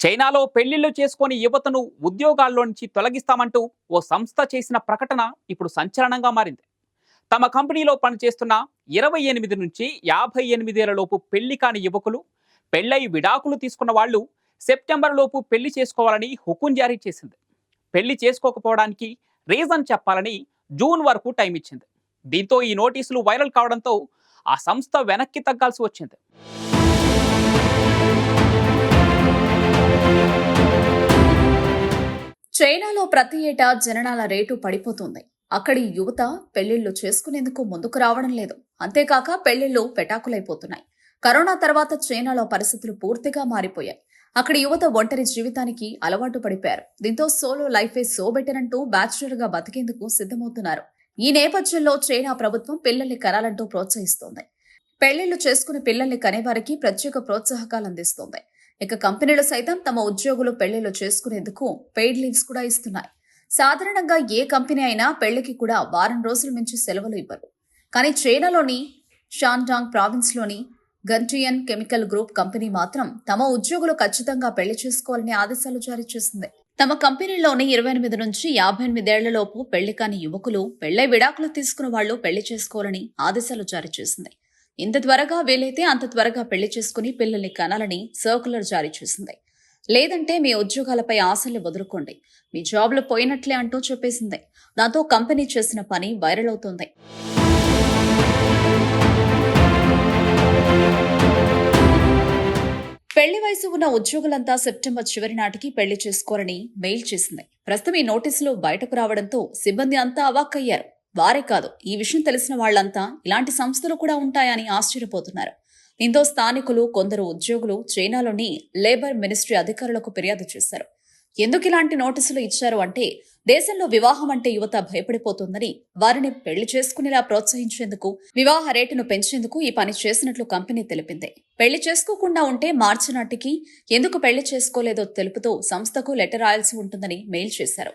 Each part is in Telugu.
చైనాలో పెళ్ళిళ్ళు చేసుకొని యువతను ఉద్యోగాల్లో నుంచి తొలగిస్తామంటూ ఓ సంస్థ చేసిన ప్రకటన ఇప్పుడు సంచలనంగా మారింది. తమ కంపెనీలో పనిచేస్తున్న ఇరవై ఎనిమిది నుంచి యాభై ఎనిమిదేళ్ళలోపు పెళ్ళి కాని యువకులు పెళ్ళై విడాకులు తీసుకున్న వాళ్ళు సెప్టెంబర్ లోపు పెళ్ళి చేసుకోవాలని హుకుం జారీ చేసింది. పెళ్ళి చేసుకోకపోవడానికి రీజన్ చెప్పాలని జూన్ వరకు టైం ఇచ్చింది. దీంతో ఈ నోటీసులు వైరల్ కావడంతో ఆ సంస్థ వెనక్కి తగ్గాల్సి వచ్చింది. చైనాలో ప్రతి ఏటా జననాల రేటు పడిపోతుంది. అక్కడి యువత పెళ్ళిళ్ళు చేసుకునేందుకు ముందుకు రావడం లేదు. అంతేకాక పెళ్ళిళ్ళు పెటాకులైపోతున్నాయి. కరోనా తర్వాత చైనాలో పరిస్థితులు పూర్తిగా మారిపోయాయి. అక్కడి యువత ఒంటరి జీవితానికి అలవాటు పడిపోయారు. దీంతో సోలో లైఫే సోబెట్టనంటూ బ్యాచులర్గా బతికేందుకు సిద్ధమవుతున్నారు. ఈ నేపథ్యంలో చైనా ప్రభుత్వం పిల్లల్ని కనాలంటూ ప్రోత్సహిస్తోంది. పెళ్ళిళ్ళు చేసుకునే పిల్లల్ని కనేవారికి ప్రత్యేక ప్రోత్సాహకాలు అందిస్తోంది. ఇక కంపెనీలు సైతం తమ ఉద్యోగులు పెళ్ళిలో చేసుకునేందుకు పెయిడ్ లీవ్స్ కూడా ఇస్తున్నాయి. సాధారణంగా ఏ కంపెనీ అయినా పెళ్ళికి కూడా వారం రోజుల మించి సెలవులు ఇవ్వరు. కానీ చైనాలోని షాన్డాంగ్ ప్రావిన్స్లోని గంటియన్ కెమికల్ గ్రూప్ కంపెనీ మాత్రం తమ ఉద్యోగులు ఖచ్చితంగా పెళ్ళి చేసుకోవాలని ఆదేశాలు జారీ చేసింది. తమ కంపెనీలోని ఇరవై ఎనిమిది నుంచి యాభై ఎనిమిదేళ్ళలోపు పెళ్ళి కాని యువకులు పెళ్ళై విడాకులు తీసుకున్న వాళ్ళు పెళ్ళి చేసుకోవాలని ఆదేశాలు జారీ చేసింది. ఇంత త్వరగా వీలైతే అంత త్వరగా పెళ్ళి చేసుకుని పిల్లల్ని కనాలని సర్కులర్ జారీ చేసింది. లేదంటే మీ ఉద్యోగాలపై ఆశలు వదులుకోండి. మీ జాబ్లు పోయినట్లే అంటూ చెప్పేసింది. దాంతో కంపెనీ చేసిన పని వైరల్ అవుతోంది. పెళ్ళి వయసు ఉన్న ఉద్యోగులంతా సెప్టెంబర్ చివరి నాటికి పెళ్ళి చేసుకోవాలని మెయిల్ చేసింది. ప్రస్తుతం ఈ నోటీసులు బయటకు రావడంతో సిబ్బంది అంతా అవాక్కయ్యారు. వారే కాదు. ఈ విషయం తెలిసిన వాళ్ళంతా ఇలాంటి సంస్థలు కూడా ఉంటాయని ఆశ్చర్యపోతున్నారు. దీంతో స్థానికులు కొందరు ఉద్యోగులు చైనాలోని లేబర్ మినిస్ట్రీ అధికారులకు ఫిర్యాదు చేశారు. ఎందుకు ఇలాంటి నోటీసులు ఇచ్చారు అంటే దేశంలో వివాహం అంటే యువత భయపడిపోతుందని వారిని పెళ్ళి చేసుకునేలా ప్రోత్సహించేందుకు వివాహ రేటును పెంచేందుకు ఈ పని చేసినట్లు కంపెనీ తెలిపింది. పెళ్ళి చేసుకోకుండా ఉంటే మార్చి నాటికి ఎందుకు పెళ్ళి చేసుకోలేదో తెలుపుతూ సంస్థకు లెటర్ రాయాల్సి ఉంటుందని మెయిల్ చేశారు.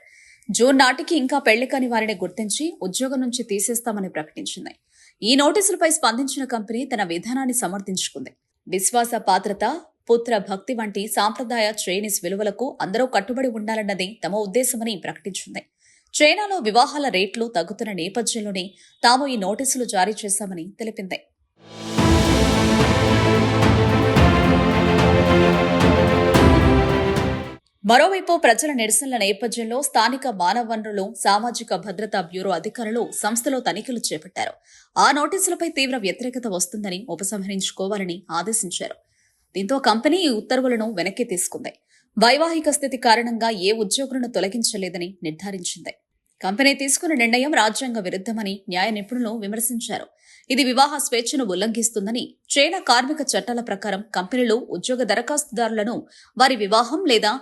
జూన్ నాటికి ఇంకా పెళ్ళి కాని వారిని గుర్తించి ఉద్యోగం నుంచి తీసేస్తామని ప్రకటించింది. ఈ నోటీసులపై స్పందించిన కంపెనీ తన విధానాన్ని సమర్థించుకుంది. విశ్వాస పాత్రత పుత్ర భక్తి వంటి సాంప్రదాయ చైనీస్ విలువలకు అందరూ కట్టుబడి ఉండాలన్నది తమ ఉద్దేశమని ప్రకటించింది. చైనాలో వివాహాల రేట్లు తగ్గుతున్న నేపథ్యంలోనే తాము ఈ నోటీసులు జారీ చేశామని తెలిపింది. మరోవైపు ప్రజల నిరసనల నేపథ్యంలో స్థానిక మానవ వనరులు సామాజిక భద్రతా బ్యూరో అధికారులు సంస్థలో తనిఖీలు చేపట్టారు. ఆ నోటీసులపై తీవ్ర వ్యతిరేకత వస్తుందని ఉపసంహరించుకోవాలని ఆదేశించారు. దీంతో కంపెనీ ఈ ఉత్తర్వులను వెనక్కి తీసుకుంది. వైవాహిక స్థితి కారణంగా ఏ ఉద్యోగులను తొలగించలేదని నిర్ధారించింది. కంపెనీ తీసుకున్న నిర్ణయం రాజ్యాంగ విరుద్ధమని న్యాయ నిపుణులు విమర్శించారు. ఇది వివాహ స్వేచ్ఛను ఉల్లంఘిస్తుందని చైనా కార్మిక చట్టాల ప్రకారం కంపెనీలు ఉద్యోగ దరఖాస్తుదారులను వారి వివాహం లేదా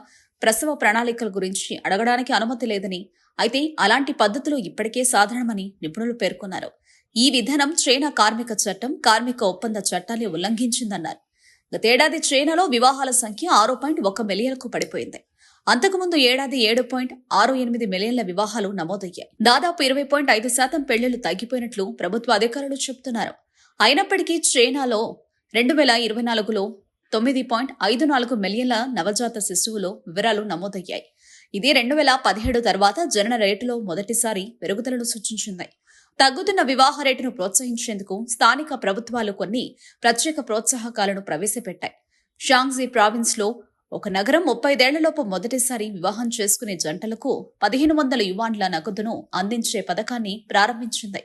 ప్రసవ ప్రణాళికల గురించి అడగడానికి అనుమతి లేదని అయితే అలాంటి పద్ధతులు ఇప్పటికే సాధారణమని నిపుణులు పేర్కొన్నారు. ఈ విధానం చైనా కార్మిక చట్టం కార్మిక ఒప్పంద చట్టాన్ని ఉల్లంఘించిందన్నారు. గతేడాది చైనాలో వివాహాల సంఖ్య ఆరు పాయింట్ ఒక మిలియన్కు పడిపోయింది. అంతకుముందు ఏడాది ఏడు పాయింట్ ఆరు ఎనిమిది మిలియన్ల వివాహాలు నమోదయ్యాయి. దాదాపు ఇరవై పాయింట్ ఐదు శాతం పెళ్ళిళ్ళు తగ్గిపోయినట్లు ప్రభుత్వ అధికారులు చెబుతున్నారు అయినప్పటికీ చైనాలో రెండు వేల ఇరవై నాలుగులో తొమ్మిది పాయింట్ ఐదు నాలుగు మిలియన్ల నవజాత శిశువులో వివరాలు నమోదయ్యాయి. ఇది రెండు వేల పదిహేడు తర్వాత జనన రేటులో మొదటిసారి పెరుగుదలను సూచించింది. తగ్గుతున్న వివాహ రేటును ప్రోత్సహించేందుకు స్థానిక ప్రభుత్వాలు కొన్ని ప్రత్యేక ప్రోత్సాహకాలను ప్రవేశపెట్టాయి. షాంగ్జీ ప్రావిన్స్లో ఒక నగరం ముప్పైదేళ్ళలోపు మొదటిసారి వివాహం చేసుకునే జంటలకు పదిహేను వందల యువాన్ల నగదును అందించే పథకాన్ని ప్రారంభించింది.